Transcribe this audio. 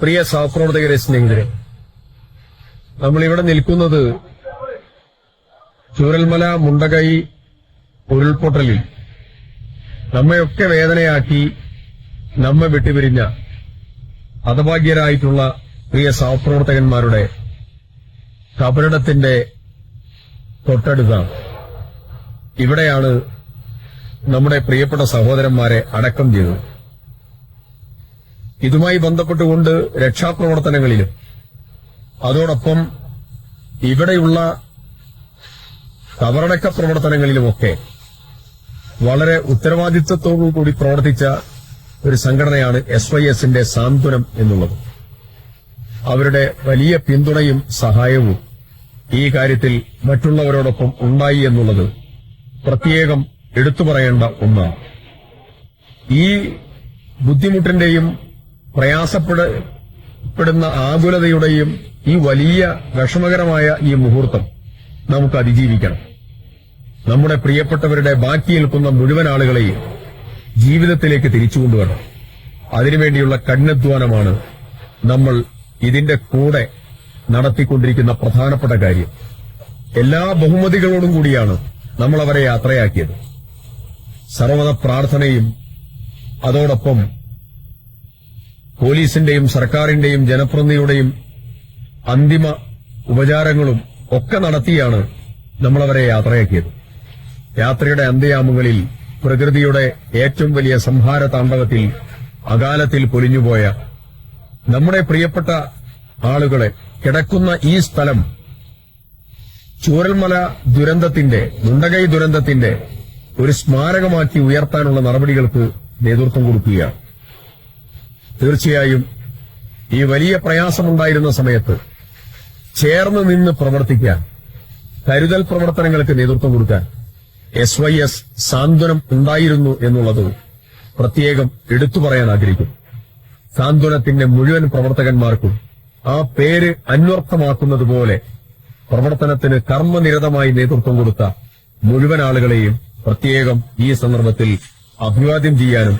പ്രിയ സഹപ്രവർത്തകരെ സ്നേഹിതരെ നമ്മളിവിടെ നിൽക്കുന്നത് ചൂരൽമല മുണ്ടകൈ ഉരുൾപൊട്ടലിൽ. നമ്മയൊക്കെ വേദനയാക്കി നമ്മെ വിട്ടുപിരിഞ്ഞ ഹതഭാഗ്യരായിട്ടുള്ള പ്രിയ സഹപ്രവർത്തകന്മാരുടെ കബറിടത്തിന്റെ തൊട്ടടുത്താണ്. ഇവിടെയാണ് നമ്മുടെ പ്രിയപ്പെട്ട സഹോദരന്മാരെ അടക്കം ചെയ്തത്. ഇതുമായി ബന്ധപ്പെട്ടുകൊണ്ട് രക്ഷാപ്രവർത്തനങ്ങളിലും അതോടൊപ്പം ഇവിടെയുള്ള കവറടക്ക പ്രവർത്തനങ്ങളിലുമൊക്കെ വളരെ ഉത്തരവാദിത്വത്തോടു കൂടി പ്രവർത്തിച്ച ഒരു സംഘടനയാണ് എസ് വൈ എസിന്റെ സാന്ത്വനം എന്നുള്ളത്. അവരുടെ വലിയ പിന്തുണയും സഹായവും ഈ കാര്യത്തിൽ മറ്റുള്ളവരോടൊപ്പം ഉണ്ടായി എന്നുള്ളത് പ്രത്യേകം എടുത്തു പറയേണ്ട ഒന്നാണ്. ഈ ബുദ്ധിമുട്ടിന്റെയും പ്രയാസപ്പെടുന്ന ആകുലതയുടെയും ഈ വലിയ വിഷമകരമായ ഈ മുഹൂർത്തം നമുക്ക് അതിജീവിക്കണം. നമ്മുടെ പ്രിയപ്പെട്ടവരുടെ ബാക്കി നിൽക്കുന്ന മുഴുവൻ ആളുകളെയും ജീവിതത്തിലേക്ക് തിരിച്ചുകൊണ്ടുവരണം അതിനുവേണ്ടിയുള്ള കഠിനധ്വാനമാണ് നമ്മൾ ഇതിന്റെ കൂടെ നടത്തിക്കൊണ്ടിരിക്കുന്ന പ്രധാനപ്പെട്ട കാര്യം. എല്ലാ ബഹുമതികളോടും കൂടിയാണ് നമ്മൾ അവരെ യാത്രയാക്കിയത്. സർവത പ്രാർത്ഥനയും അതോടൊപ്പം പോലീസിന്റെയും സർക്കാരിന്റെയും ജനപ്രതിനിധിയുടെയും അന്തിമ ഉപചാരങ്ങളും ഒക്കെ നടത്തിയാണ് നമ്മളവരെ യാത്രയാക്കിയത്. യാത്രയുടെ അന്ത്യയാമങ്ങളിൽ പ്രകൃതിയുടെ ഏറ്റവും വലിയ സംഹാര താണ്ഡവത്തിൽ അകാലത്തിൽ പൊലിഞ്ഞുപോയ നമ്മുടെ പ്രിയപ്പെട്ട ആളുകളെ കിടക്കുന്ന ഈ സ്ഥലം ചൂരൽമല ദുരന്തത്തിന്റെ മുണ്ടകൈ ദുരന്തത്തിന്റെ ഒരു സ്മാരകമാക്കി ഉയർത്താനുള്ള നടപടികൾക്ക് നേതൃത്വം കൊടുക്കുകയാണ്. തീർച്ചയായും ഈ വലിയ പ്രയാസമുണ്ടായിരുന്ന സമയത്ത് ചേർന്ന് നിന്ന് പ്രവർത്തിക്കാൻ കരുതൽ പ്രവർത്തനങ്ങൾക്ക് നേതൃത്വം കൊടുക്കാൻ എസ് വൈ എസ് സാന്ത്വനം ഉണ്ടായിരുന്നു എന്നുള്ളത് പ്രത്യേകം എടുത്തു പറയാൻ ആഗ്രഹിക്കുന്നു. സാന്ത്വനത്തിന്റെ മുഴുവൻ പ്രവർത്തകന്മാർക്കും ആ പേര് അന്വർത്ഥമാക്കുന്നത് പോലെ പ്രവർത്തനത്തിന് കർമ്മനിരതമായി നേതൃത്വം കൊടുത്ത മുഴുവൻ ആളുകളെയും പ്രത്യേകം ഈ സന്ദർഭത്തിൽ അഭിവാദ്യം ചെയ്യാനും